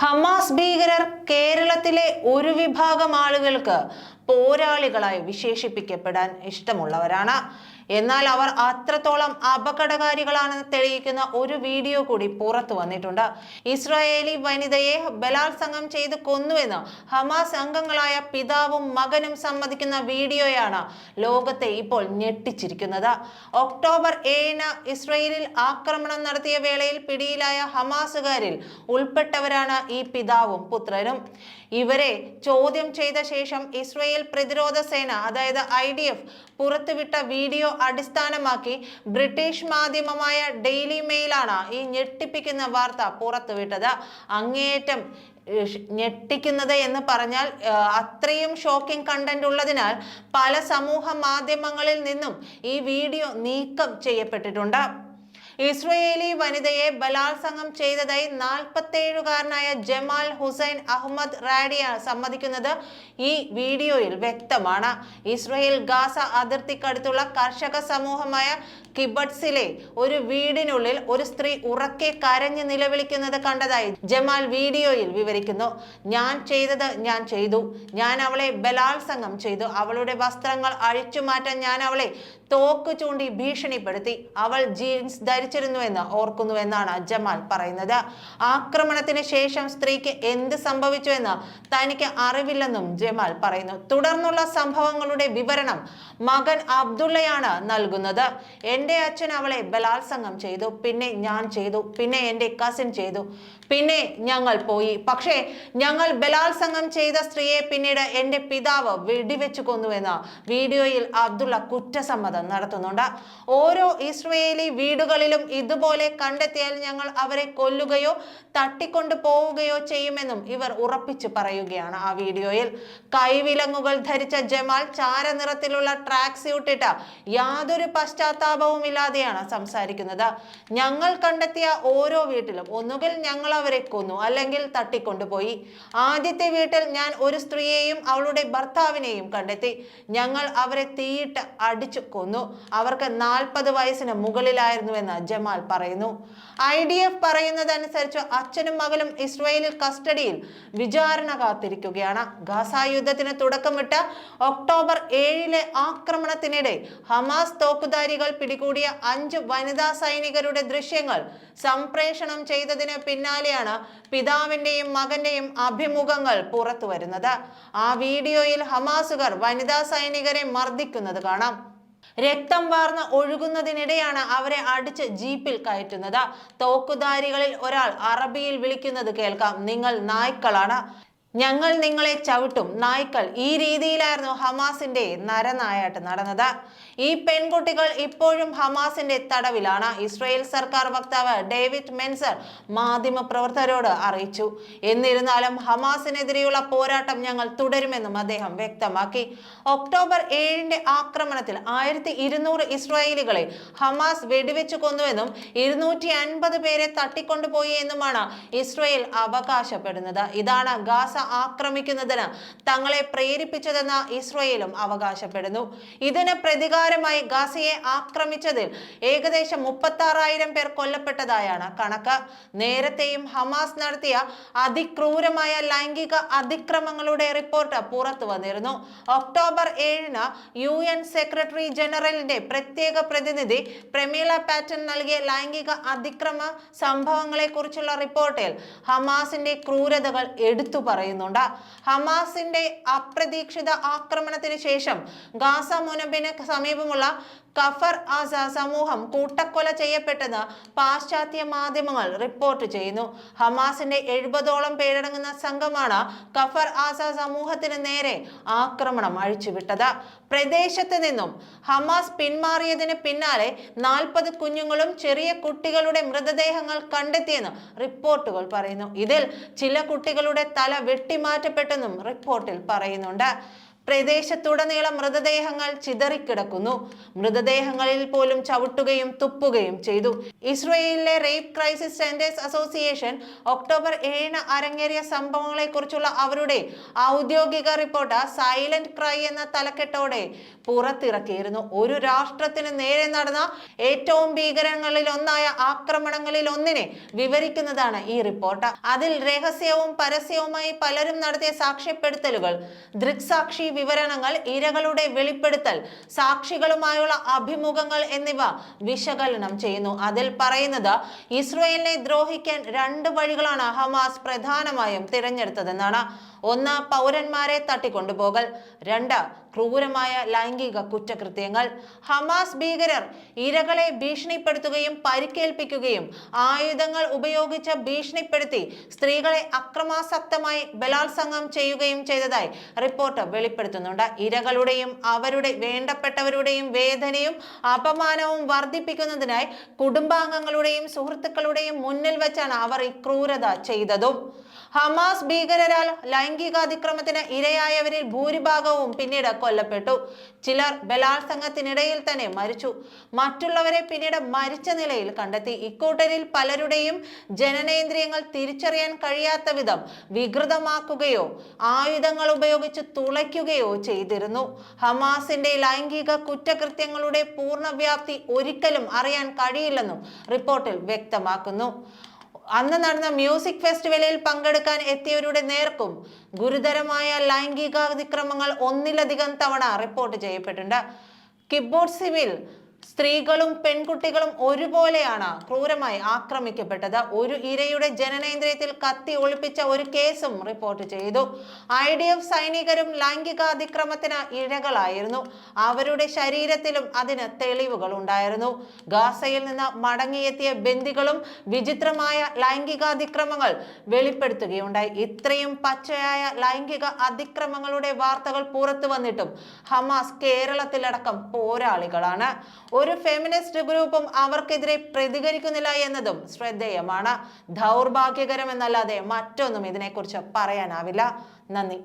Hamas ഭീകരർ കേരളത്തിലെ ഒരു വിഭാഗം ആളുകൾക്ക് പോരാളികളായി വിശേഷിപ്പിക്കപ്പെടാൻ ഇഷ്ടമുള്ളവരാണ്. എന്നാൽ അവർ അത്രത്തോളം അപകടകാരികളാണെന്ന് തെളിയിക്കുന്ന ഒരു വീഡിയോ കൂടി പുറത്തു വന്നിട്ടുണ്ട്. ഇസ്രായേലി വനിതയെ ബലാത്സംഗം ചെയ്ത് കൊന്നുവെന്ന് ഹമാസ് അംഗങ്ങളായ പിതാവും മകനും സമ്മതിക്കുന്ന വീഡിയോയാണ് ലോകത്തെ ഇപ്പോൾ ഞെട്ടിച്ചിരിക്കുന്നത്. ഒക്ടോബർ ഏഴിന് ഇസ്രയേലിൽ ആക്രമണം നടത്തിയ വേളയിൽ പിടിയിലായ ഹമാസുകാരിൽ ഉൾപ്പെട്ടവരാണ് ഈ പിതാവും പുത്രനും. ഇവരെ ചോദ്യം ചെയ്ത ശേഷം ഇസ്രയേൽ പ്രതിരോധ സേന അതായത് ഐ ഡി എഫ് പുറത്തുവിട്ട വീഡിയോ അടിസ്ഥാനമാക്കി ബ്രിട്ടീഷ് മാധ്യമമായ ഡെയിലി മെയിലാണ് ഈ ഞെട്ടിപ്പിക്കുന്ന വാർത്ത പുറത്തുവിട്ടത്. അങ്ങേയറ്റം ഞെട്ടിക്കുന്നത് എന്ന് പറഞ്ഞാൽ അത്രയും ഷോക്കിംഗ് കണ്ടന്റ് ഉള്ളതിനാൽ പല സമൂഹ മാധ്യമങ്ങളിൽ നിന്നും ഈ വീഡിയോ നീക്കം ചെയ്യപ്പെട്ടിട്ടുണ്ട്. ഇസ്രയേലി വനിതയെ ബലാത്സംഗം ചെയ്തതായി നാൽപ്പത്തേഴുകാരനായ ജമാൽ ഹുസൈൻ അഹമ്മദ് റാഡിയ സമ്മതിക്കുന്നത് ഈ വീഡിയോയിൽ വ്യക്തമാണ്. ഇസ്രയേൽ ഗാസ അതിർത്തിക്കടുത്തുള്ള കർഷക സമൂഹമായ കിബട്സിലെ ഒരു വീടിനുള്ളിൽ ഒരു സ്ത്രീ ഉറക്കെ കരഞ്ഞ് നിലവിളിക്കുന്നത് കണ്ടതായി ജമാൽ വീഡിയോയിൽ വിവരിക്കുന്നു. ഞാൻ ചെയ്തത് ഞാൻ ചെയ്തു. ഞാൻ അവളെ ബലാത്സംഗം ചെയ്തു. അവളുടെ വസ്ത്രങ്ങൾ അഴിച്ചു മാറ്റാൻ ഞാൻ അവളെ തോക്ക് ചൂണ്ടി ഭീഷണിപ്പെടുത്തി അവൾ ജീൻസ് ധരിച്ചിരുന്നുവെന്ന് ഓർക്കുന്നുവെന്നാണ് ജമാൽ പറയുന്നത്. ആക്രമണത്തിന് ശേഷം സ്ത്രീക്ക് എന്ത് സംഭവിച്ചുവെന്ന് തനിക്ക് അറിവില്ലെന്നും ജമാൽ പറയുന്നു. തുടർന്നുള്ള സംഭവങ്ങളുടെ വിവരണം മകൻ അബ്ദുള്ളയാണ് നൽകുന്നത്. എന്റെ അച്ഛൻ അവളെ ബലാത്സംഗം ചെയ്തു. പിന്നെ ഞാൻ ചെയ്തു. പിന്നെ എന്റെ കസിൻ ചെയ്തു. പിന്നെ ഞങ്ങൾ പോയി. പക്ഷേ ഞങ്ങൾ ബലാത്സംഗം ചെയ്ത സ്ത്രീയെ പിന്നീട് എന്റെ പിതാവ് വെടിവെച്ചു കൊന്നുവെന്ന് വീഡിയോയിൽ അബ്ദുള്ള കുറ്റസമ്മതം നടത്തുന്നുണ്ട്. ഓരോ ഇസ്രയേലി വീടുകളിലും ഇതുപോലെ കണ്ടെത്തിയാൽ ഞങ്ങൾ അവരെ കൊല്ലുകയോ തട്ടിക്കൊണ്ടു പോവുകയോ ചെയ്യുമെന്നും ഇവർ ഉറപ്പിച്ചു പറയുകയാണ് ആ വീഡിയോയിൽ. കൈവിലങ്ങുകൾ ധരിച്ച ജമാൽ ചാരനിറത്തിലുള്ള ട്രാക്ക് സ്യൂട്ട് ഇട്ട യാതൊരു പശ്ചാത്താപവും ഇല്ലാതെയാണ് സംസാരിക്കുന്നത്. ഞങ്ങൾ കണ്ടെത്തിയ ഓരോ വീട്ടിലും ഒന്നുകിൽ ഞങ്ങൾ അവരെ കൊന്നു. അല്ലെങ്കിൽ തട്ടിക്കൊണ്ടുപോയി. ആദ്യത്തെ വീട്ടിൽ ഞാൻ ഒരു സ്ത്രീയെയും അവളുടെ ഭർത്താവിനെയും കണ്ടെത്തി. ഞങ്ങൾ അവരെ തീയിട്ട് അടിച്ചു കൊന്നു. അവർക്ക് നാൽപ്പത് വയസ്സിന് മുകളിലായിരുന്നുവെന്ന് ജമാൽ പറയുന്നു. ഐ ഡി എഫ് പറയുന്നതനുസരിച്ച് അച്ഛനും മകളും ഇസ്രയേലിൽ കസ്റ്റഡിയിൽ വിചാരണ കാത്തിരിക്കുകയാണ്. ഗാസ യുദ്ധത്തിന് തുടക്കമിട്ട ഒക്ടോബർ ഏഴിലെ ആക്രമണത്തിനിടെ ഹമാസ് തോക്കുധാരികൾ പിടികൂടിയ അഞ്ച് വനിതാ സൈനികരുടെ ദൃശ്യങ്ങൾ സംപ്രേഷണം ചെയ്തതിന് പിന്നാലെയാണ് പിതാവിന്റെയും മകന്റെയും അഭിമുഖങ്ങൾ പുറത്തു വരുന്നത്. ആ വീഡിയോയിൽ ഹമാസുകാർ വനിതാ സൈനികരെ മർദ്ദിക്കുന്നത് കാണാം. രക്തം വാർന്ന് ഒഴുകുന്നതിനിടെയാണ് അവരെ അടിച്ച് ജീപ്പിൽ കയറ്റുന്നത്. തോക്കുധാരികളിൽ ഒരാൾ അറബിയിൽ വിളിക്കുന്നത് കേൾക്കാം. നിങ്ങൾ നായ്ക്കളാണ്. ഞങ്ങൾ നിങ്ങളെ ചവിട്ടും. നായ്ക്കൾ ഈ രീതിയിലായിരുന്നു ഹമാസിന്റെ നരനായാട്ട് നടന്നത്. ഈ പെൺകുട്ടികൾ ഇപ്പോഴും ഹമാസിന്റെ തടവിലാണ്. ഇസ്രയേൽ സർക്കാർ വക്താവ് ഡേവിഡ് മെൻസർ മാധ്യമ പ്രവർത്തകരോട് അറിയിച്ചു. എന്നിരുന്നാലും ഹമാസിനെതിരെയുള്ള പോരാട്ടം ഞങ്ങൾ തുടരുമെന്നും അദ്ദേഹം വ്യക്തമാക്കി. ഒക്ടോബർ ഏഴിന്റെ ആക്രമണത്തിൽ ആയിരത്തി ഇരുന്നൂറ് ഇസ്രായേലികളെ ഹമാസ് വെടിവെച്ചു കൊന്നുവെന്നും ഇരുന്നൂറ്റി അൻപത് പേരെ തട്ടിക്കൊണ്ടുപോയി എന്നുമാണ് ഇസ്രയേൽ അവകാശപ്പെടുന്നത്. ഇതാണ് ഗാസ ആക്രമിക്കുന്നതിന് തങ്ങളെ പ്രേരിപ്പിച്ചതെന്ന് ഇസ്രയേലും അവകാശപ്പെടുന്നു. ഇതിന് പ്രതികാരമായി ഗാസയെ ആക്രമിച്ചതിൽ ഏകദേശം മുപ്പത്തി പേർ കൊല്ലപ്പെട്ടതായാണ് കണക്ക്. നേരത്തെയും ഹമാസ് നടത്തിയ അതിക്രൂരമായ ലൈംഗിക അതിക്രമങ്ങളുടെ റിപ്പോർട്ട് പുറത്തു വന്നിരുന്നു. ഒക്ടോബർ ഏഴിന് യു എൻ സെക്രട്ടറി ജനറലിന്റെ പ്രത്യേക പ്രതിനിധി പ്രമീള പാറ്റൻ നൽകിയ ലൈംഗിക അതിക്രമ സംഭവങ്ങളെ കുറിച്ചുള്ള റിപ്പോർട്ടിൽ ഹമാസിന്റെ ക്രൂരതകൾ എടുത്തു പറയുന്നുണ്ട്. ഹമാസിന്റെ അപ്രതീക്ഷിത ആക്രമണത്തിന് ശേഷം ഗാസ മുനബിന് സമീപമുള്ള കഫർ ആസ സമൂഹം കൂട്ടക്കൊല ചെയ്യപ്പെട്ടെന്ന് പാശ്ചാത്യ മാധ്യമങ്ങൾ റിപ്പോർട്ട് ചെയ്യുന്നു. ഹമാസിന്റെ എഴുപതോളം പേരടങ്ങുന്ന സംഘമാണ് കഫർ ആസ സമൂഹത്തിന് നേരെ ആക്രമണം അഴിച്ചുവിട്ടത്. പ്രദേശത്ത് നിന്നും ഹമാസ് പിന്മാറിയതിന് പിന്നാലെ നാൽപ്പത് കുഞ്ഞുങ്ങളും ചെറിയ കുട്ടികളുടെ മൃതദേഹങ്ങൾ കണ്ടെത്തിയെന്ന് റിപ്പോർട്ടുകൾ പറയുന്നു. ഇതിൽ ചില കുട്ടികളുടെ തല വെട്ടിമാറ്റപ്പെട്ടെന്നും റിപ്പോർട്ടിൽ പറയുന്നുണ്ട്. പ്രദേശത്തുടനീളം മൃതദേഹങ്ങൾ ചിതറിക്കിടക്കുന്നു. മൃതദേഹങ്ങളിൽ പോലും ചവിട്ടുകയും തുപ്പുകയും ചെയ്തു. ഇസ്രയേലിലെ rape crisis centres association October ഏഴിന് അരങ്ങേറിയ സംഭവങ്ങളെക്കുറിച്ചുള്ള അവരുടെ ഔദ്യോഗിക റിപ്പോർട്ട് സൈലന്റ് ക്രൈ എന്ന തലക്കെട്ടോടെ പുറത്തിറക്കിയിരുന്നു. ഒരു രാഷ്ട്രത്തിന് നേരെ നടന്ന ഏറ്റവും ഭീകരങ്ങളിൽ ഒന്നായ ആക്രമണങ്ങളിൽ ഒന്നിനെ വിവരിക്കുന്നതാണ് ഈ റിപ്പോർട്ട്. അതിൽ രഹസ്യവും പരസ്യവുമായി പലരും നടത്തിയ സാക്ഷ്യപ്പെടുത്തലുകൾ ദൃക്സാക്ഷി വിവരണങ്ങൾ ഇരകളുടെ വെളിപ്പെടുത്തൽ സാക്ഷികളുമായുള്ള അഭിമുഖങ്ങൾ എന്നിവ വിശകലനം ചെയ്യുന്നു. അതിൽ പറയുന്നത് ഇസ്രയേലിനെ ദ്രോഹിക്കാൻ രണ്ട് വഴികളാണ് ഹമാസ് പ്രധാനമായും തിരഞ്ഞെടുത്തതെന്നാണ്. ഒന്ന് പൗരന്മാരെ തട്ടിക്കൊണ്ടുപോകൽ. രണ്ട് ക്രൂരമായ ലൈംഗിക കുറ്റകൃത്യങ്ങൾ. ഹമാസ് ഭീകരർ ഇരകളെ ഭീഷണിപ്പെടുത്തുകയും പരിക്കേൽപ്പിക്കുകയും ആയുധങ്ങൾ ഉപയോഗിച്ച് ഭീഷണിപ്പെടുത്തി സ്ത്രീകളെ അക്രമാസക്തമായി ബലാത്സംഗം ചെയ്യുകയും ചെയ്തതായി റിപ്പോർട്ട് വെളിപ്പെടുത്തുന്നുണ്ട്. ഇരകളുടെയും അവരുടെ വേണ്ടപ്പെട്ടവരുടെയും വേദനയും അപമാനവും വർദ്ധിപ്പിക്കുന്നതിനായി കുടുംബാംഗങ്ങളുടെയും സുഹൃത്തുക്കളുടെയും മുന്നിൽ വെച്ചാണ് അവർ ഈ ക്രൂരത ചെയ്തതും. ഹമാസ് ഭീകരരാൽ ലൈംഗികാതിക്രമത്തിന് ഇരയായവരിൽ ഭൂരിഭാഗവും പിന്നീട് കൊല്ലപ്പെട്ടു. ചിലർ ബലാത്സംഗത്തിനിടയിൽ തന്നെ മരിച്ചു. മറ്റുള്ളവരെ പിന്നീട് മരിച്ച നിലയിൽ കണ്ടെത്തി. ഇക്കൂട്ടരിൽ പലരുടെയും ജനനേന്ദ്രിയങ്ങൾ തിരിച്ചറിയാൻ കഴിയാത്ത വിധം വികൃതമാക്കുകയോ ആയുധങ്ങൾ ഉപയോഗിച്ച് തുളയ്ക്കുകയോ ചെയ്തിരുന്നു. ഹമാസിന്റെ ലൈംഗിക കുറ്റകൃത്യങ്ങളുടെ പൂർണവ്യാപ്തി ഒരിക്കലും അറിയാൻ കഴിയില്ലെന്നും റിപ്പോർട്ടിൽ വ്യക്തമാക്കുന്നു. അന്ന് നടന്ന മ്യൂസിക് ഫെസ്റ്റിവലിൽ പങ്കെടുക്കാൻ എത്തിയവരുടെ നേർക്കും ഗുരുതരമായ ലൈംഗികാതിക്രമങ്ങൾ ഒന്നിലധികം തവണ റിപ്പോർട്ട് ചെയ്യപ്പെട്ടിട്ടുണ്ട്. കിബോർഡ്സിവിൽ സ്ത്രീകളും പെൺകുട്ടികളും ഒരുപോലെയാണ് ക്രൂരമായി ആക്രമിക്കപ്പെട്ടത്. ഒരു ഇരയുടെ ജനനേന്ദ്രിയത്തിൽ കത്തി ഒളിപ്പിച്ച ഒരു കേസും റിപ്പോർട്ട് ചെയ്തു. ഐ ഡി എഫ് സൈനികരും ലൈംഗികാതിക്രമത്തിന് ഇരകളായിരുന്നു അവരുടെ ശരീരത്തിലും അതിന് തെളിവുകൾ ഉണ്ടായിരുന്നു. ഗാസയിൽ നിന്ന് മടങ്ങിയെത്തിയ ബന്ദികളും വിചിത്രമായ ലൈംഗികാതിക്രമങ്ങൾ വെളിപ്പെടുത്തുകയുണ്ടായി. ഇത്രയും പച്ചയായ ലൈംഗിക അതിക്രമങ്ങളുടെ വാർത്തകൾ പുറത്തു വന്നിട്ടും ഹമാസ് കേരളത്തിലടക്കം പോരാളികളാണ്. ഒരു ഫെമിനിസ്റ്റ് ഗ്രൂപ്പും അവർക്കെതിരെ പ്രതികരിക്കുന്നില്ല എന്നതും ശ്രദ്ധേയമാണ്. ദൗർഭാഗ്യകരമെന്നല്ലാതെ മറ്റൊന്നും ഇതിനെക്കുറിച്ച് പറയാനാവില്ല. നന്ദി.